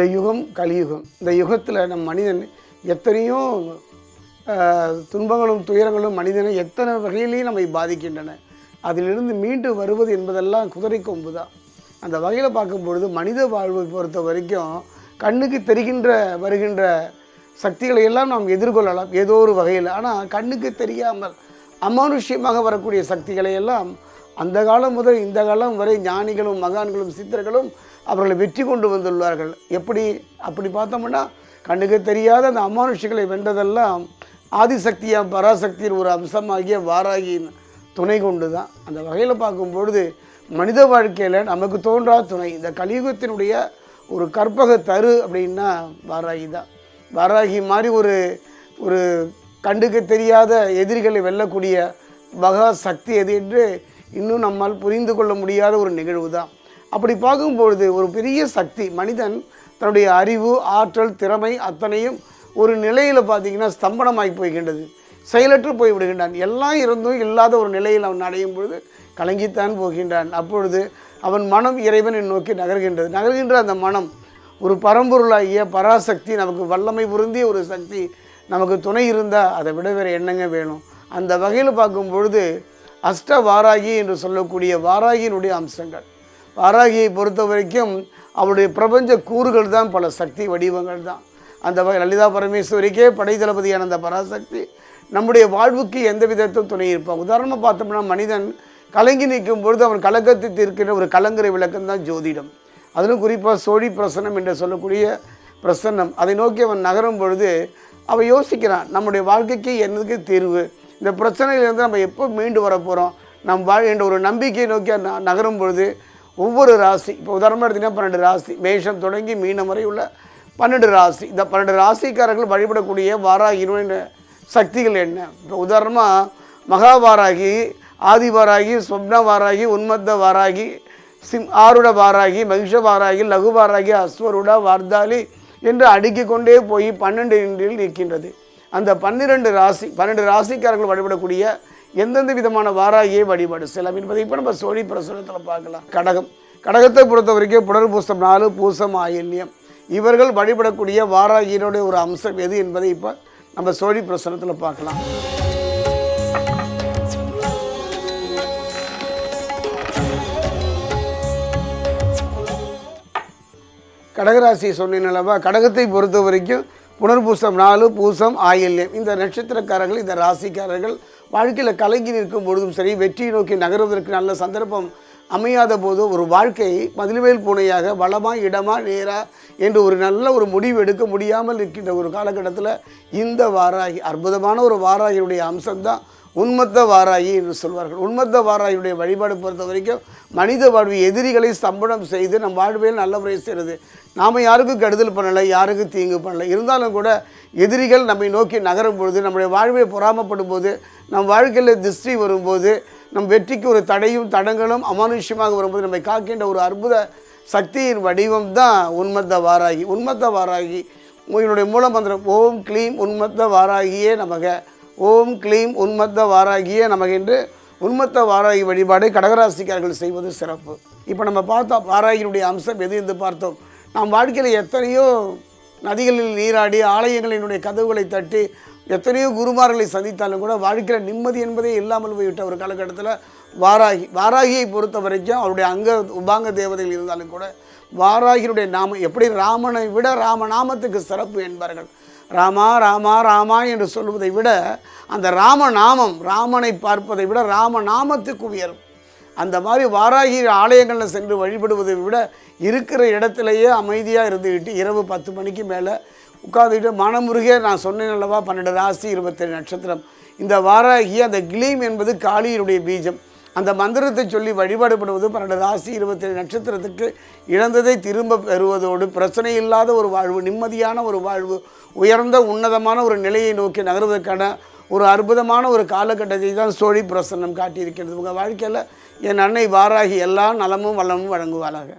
இந்த யுகம் கலியுகம். இந்த யுகத்தில் நம் மனிதன் எத்தனையோ துன்பங்களும் துயரங்களும் மனிதனை எத்தனை வகையிலையும் நம்மை பாதிக்கின்றன. அதிலிருந்து மீண்டு வருவது என்பதெல்லாம் குதிரை கொம்பு தான் அந்த வகையில் பார்க்கும்பொழுது மனித வாழ்வை பொறுத்த வரைக்கும் கண்ணுக்கு தெரிகின்ற வருகின்ற சக்திகளை எல்லாம் நாம் எதிர்கொள்ளலாம் ஏதோ ஒரு வகையில். ஆனால் கண்ணுக்கு தெரியாமல் அமானுஷ்யமாக வரக்கூடிய சக்திகளை எல்லாம் அந்த காலம் முதல் இந்த காலம் வரை ஞானிகளும் மகான்களும் சித்தர்களும் அவர்களை வெற்றி கொண்டு வந்துள்ளார்கள். எப்படி? அப்படி பார்த்தோம்னா கண்ணுக்கு தெரியாத அந்த அமானுஷிகளை வென்றதெல்லாம் ஆதிசக்தியாக பராசக்தியின் ஒரு அம்சமாகிய வாராகியின் துணை கொண்டு தான் அந்த வகையில் பார்க்கும்பொழுது மனித வாழ்க்கையில் நமக்கு தோன்றா துணை. இந்த கலியுகத்தினுடைய ஒரு கற்பக தரு அப்படின்னா வாராகி தான் வாராகி மாதிரி ஒரு ஒரு கண்டுக்கு தெரியாத எதிரிகளை வெல்லக்கூடிய மகா சக்தி எது என்று இன்னும் நம்மால் புரிந்து கொள்ள முடியாத ஒரு நிகழ்வு தான் அப்படி பார்க்கும்பொழுது ஒரு பெரிய சக்தி மனிதன் தன்னுடைய அறிவு ஆற்றல் திறமை அத்தனையும் ஒரு நிலையில் பார்த்தீங்கன்னா ஸ்தம்பனமாகி போய்கின்றது. செயலற்று போய் விடுகின்றான். எல்லாம் இருந்தும் இல்லாத ஒரு நிலையில் அவன் அடையும் பொழுது கலங்கித்தான் போகின்றான். அப்பொழுது அவன் மனம் இறைவனை நோக்கி நகர்கின்றது. நகர்கின்ற அந்த மனம் ஒரு பரம்பொருளாகிய பராசக்தி நமக்கு வல்லமை பொருந்திய ஒரு சக்தி நமக்கு துணை இருந்தால் அதை விட வேறு என்னங்க வேணும்? அந்த வகையில் பார்க்கும் பொழுது அஷ்ட வாராகி என்று சொல்லக்கூடிய வாராகியினுடைய அம்சங்கள். வாராகியை பொறுத்த வரைக்கும் அவருடைய பிரபஞ்ச கூறுகள் தான் பல சக்தி வடிவங்கள் தான். அந்த வகை லலிதா பரமேஸ்வரிக்கே படைதளபதியான அந்த பராசக்தி. நம்முடைய வாழ்வுக்கு எந்த விதத்தில் துணை இருப்பான் உதாரணமாக பார்த்தோம்னா மனிதன் கலங்கி நிற்கும் பொழுது அவன் கலக்கத்தை தீர்க்கின்ற ஒரு கலங்கரை விளக்கம் தான் ஜோதிடம். அதிலும் குறிப்பாக சோழி பிரசன்னம் என்று சொல்லக்கூடிய பிரசன்னம். அதை நோக்கி அவன் நகரும் பொழுது அவன் யோசிக்கிறான் நம்முடைய வாழ்க்கைக்கு என்னதுக்கு தீர்வு? இந்த பிரச்சனையிலேருந்து நம்ம எப்போ மீண்டு வர போகிறோம் நம் வாழ் என்ற ஒரு நம்பிக்கையை நோக்கி நகரும் பொழுது ஒவ்வொரு ராசி இப்போ உதாரணமாக எடுத்திங்கன்னா பன்னெண்டு ராசி மேஷம் தொடங்கி மீனம் வரை உள்ள பன்னெண்டு ராசி. இந்த பன்னெண்டு ராசிக்காரர்கள் வழிபடக்கூடிய வாராகினுடைய சக்திகள் என்ன? இப்போ உதாரணமாக மகாவாராகி ஆதிவாராகி ஸ்வப்ன வாராகி உன்மத்த வாராகி சிம் ஆருட வாராகி மகிஷ வாராகி லகு வாராகி அஸ்வருட வார்தாலி என்று அடுக்கிக் கொண்டே போய் பன்னெண்டு இன்றில் நிற்கின்றது. அந்த பன்னிரெண்டு ராசி பன்னெண்டு ராசிக்காரர்கள் வழிபடக்கூடிய எந்தெந்த விதமான வாராகியை வழிபாடு செல்லும் என்பதை இப்போ நம்ம சோழி பிரசுரத்தில் பார்க்கலாம். கடகம். கடகத்தை பொறுத்த வரைக்கும் புனர்பூசம் நாலு பூசம் ஆயில்யம் இவர்கள் வழிபடக்கூடிய வாராகியினுடைய ஒரு அம்சம் எது என்பதை இப்போ நம்ம சோழி பிரசுரத்தில் பார்க்கலாம். கடகராசி சொன்னீங்களவா கடகத்தை பொறுத்த வரைக்கும் புனர்பூசம் நாலு பூசம் ஆயில்யம் இந்த நட்சத்திரக்காரர்கள் இந்த ராசிக்காரர்கள் வாழ்க்கையில் கலங்கி நிற்கும் பொழுதும் சரி வெற்றியை நோக்கி நகர்வதற்கு நல்ல சந்தர்ப்பம் அமையாத போது ஒரு வாழ்க்கை மதில்வேல் பூனையாக வளமா இடமா நேரா என்று ஒரு நல்ல ஒரு முடிவு எடுக்க முடியாமல் இருக்கின்ற ஒரு காலகட்டத்தில் இந்த வாராகி அற்புதமான ஒரு வாராகியுடைய அம்சம்தான் உன்மத்த வாராயி என்று சொல்வார்கள். உன்மத்த வாராயுடைய வழிபாடு பொறுத்த வரைக்கும் மனித வாழ்வு எதிரிகளை ஸ்தம்பனம் செய்து நம் வாழ்வியல் நல்ல முறை செய்கிறது. நாம் யாருக்கும் கெடுதல் பண்ணலை யாருக்கும் தீங்கு பண்ணலை. இருந்தாலும் கூட எதிரிகள் நம்மை நோக்கி நகரும் பொழுது நம்முடைய வாழ்வை பொறாமப்படும் போது நம் வாழ்க்கையில் திருஷ்டி வரும்போது நம் வெற்றிக்கு ஒரு தடையும் தடங்களும் அமானுஷ்யமாக வரும்போது நம்மை காக்கின்ற ஒரு அற்புத சக்தியின் வடிவம் தான் உன்மத்த வாராகி உன்மத்த வாராகி உங்களுடைய மூலமந்திரம் ஓம் க்ளீம் உன்மத்த வாராகியே நமக. ஓம் க்ளீம் உன்மத்த வாராகிய நமகென்று உன்மத்த வாராகி வழிபாடு கடகராசிக்காரர்கள் செய்வது சிறப்பு. இப்போ நம்ம பார்த்தோம் வாராகியினுடைய அம்சம் எது என்று பார்த்தோம். நாம் வாழ்க்கையில் எத்தனையோ நதிகளில் நீராடி ஆலயங்களினுடைய கதவுகளை தட்டி எத்தனையோ குருமார்களை சந்தித்தாலும் கூட வாழ்க்கையில் நிம்மதி என்பதே இல்லாமல் போய்விட்ட ஒரு காலகட்டத்தில் வாராகி வாராகியை பொறுத்த வரைக்கும் அவருடைய அங்க உபாங்க தேவதைகள் இருந்தாலும் கூட வாராகியினுடைய நாமம் எப்படி ராமனை விட ராமநாமத்துக்கு சிறப்பு என்பார்கள். ராமா ராமா ராமா என்று சொல்வதை விட அந்த ராமநாமம் ராமனை பார்ப்பதை விட ராமநாமத்துக்கு உயரும். அந்த மாதிரி வாராகி ஆலயங்களில் சென்று வழிபடுவதை விட இருக்கிற இடத்துலையே அமைதியாக இருந்துக்கிட்டு இரவு பத்து மணிக்கு மேலே உட்காந்துக்கிட்டு மனமுருகே நான் சொன்னேன் அல்லவா? பன்னெண்டு ராசி இருபத்தேழு நட்சத்திரம். இந்த வாராகி அந்த கிளீம் என்பது காளியினுடைய பீஜம். அந்த மந்திரத்தை சொல்லி வழிபாடுபடுவது பன்னெண்டு ராசி இருபத்தேழு நட்சத்திரத்துக்கு இழந்ததை திரும்ப பெறுவதோடு பிரச்சனை இல்லாத ஒரு வாழ்வு நிம்மதியான ஒரு வாழ்வு உயர்ந்த உன்னதமான ஒரு நிலையை நோக்கி நகர்வதற்கான ஒரு அற்புதமான ஒரு காலகட்டத்தை தான் சோழி பிரசன்னம் காட்டியிருக்கிறது உங்கள் வாழ்க்கையில் என் அன்னை வாராகி எல்லா நலமும் வளமும் வழங்குவாளாக.